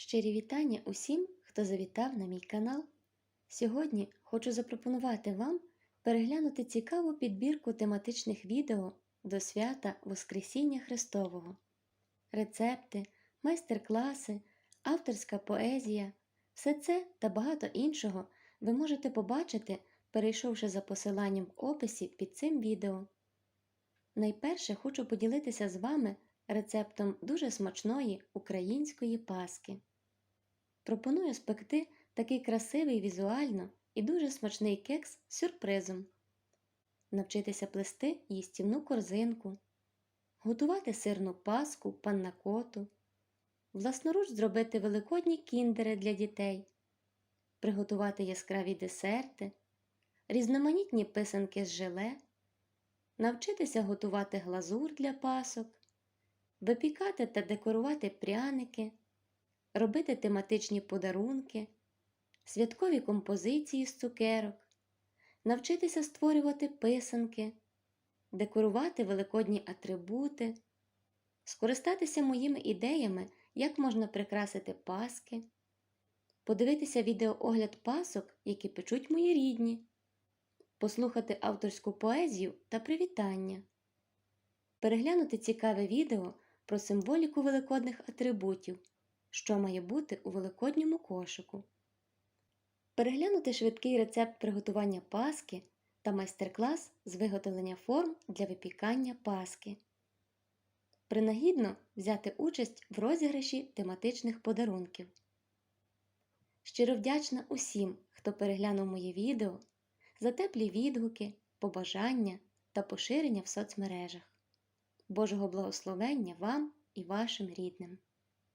Щирі вітання усім, хто завітав на мій канал. Сьогодні хочу запропонувати вам переглянути цікаву підбірку тематичних відео до свята Воскресіння Христового. Рецепти, майстер-класи, авторська поезія все це та багато іншого ви можете побачити, перейшовши за посиланням в описі під цим відео. Найперше хочу поділитися з вами рецептом дуже смачної української паски. Пропоную спекти такий красивий візуально і дуже смачний кекс з сюрпризом, навчитися плести їстівну корзинку, готувати сирну паску, паннакоту, власноруч зробити великодні кіндери для дітей, приготувати яскраві десерти, різноманітні писанки з желе, навчитися готувати глазур для пасок, випікати та декорувати пряники, робити тематичні подарунки, святкові композиції з цукерок, навчитися створювати писанки, декорувати великодні атрибути, скористатися моїми ідеями, як можна прикрасити паски, подивитися відеоогляд пасок, які печуть мої рідні, послухати авторську поезію та привітання, переглянути цікаве відео про символіку великодних атрибутів, що має бути у великодньому кошику, переглянути швидкий рецепт приготування паски та майстер-клас з виготовлення форм для випікання паски. Принагідно взяти участь в розіграші тематичних подарунків. Щиро вдячна усім, хто переглянув моє відео, за теплі відгуки, побажання та поширення в соцмережах. Божого благословення вам і вашим рідним!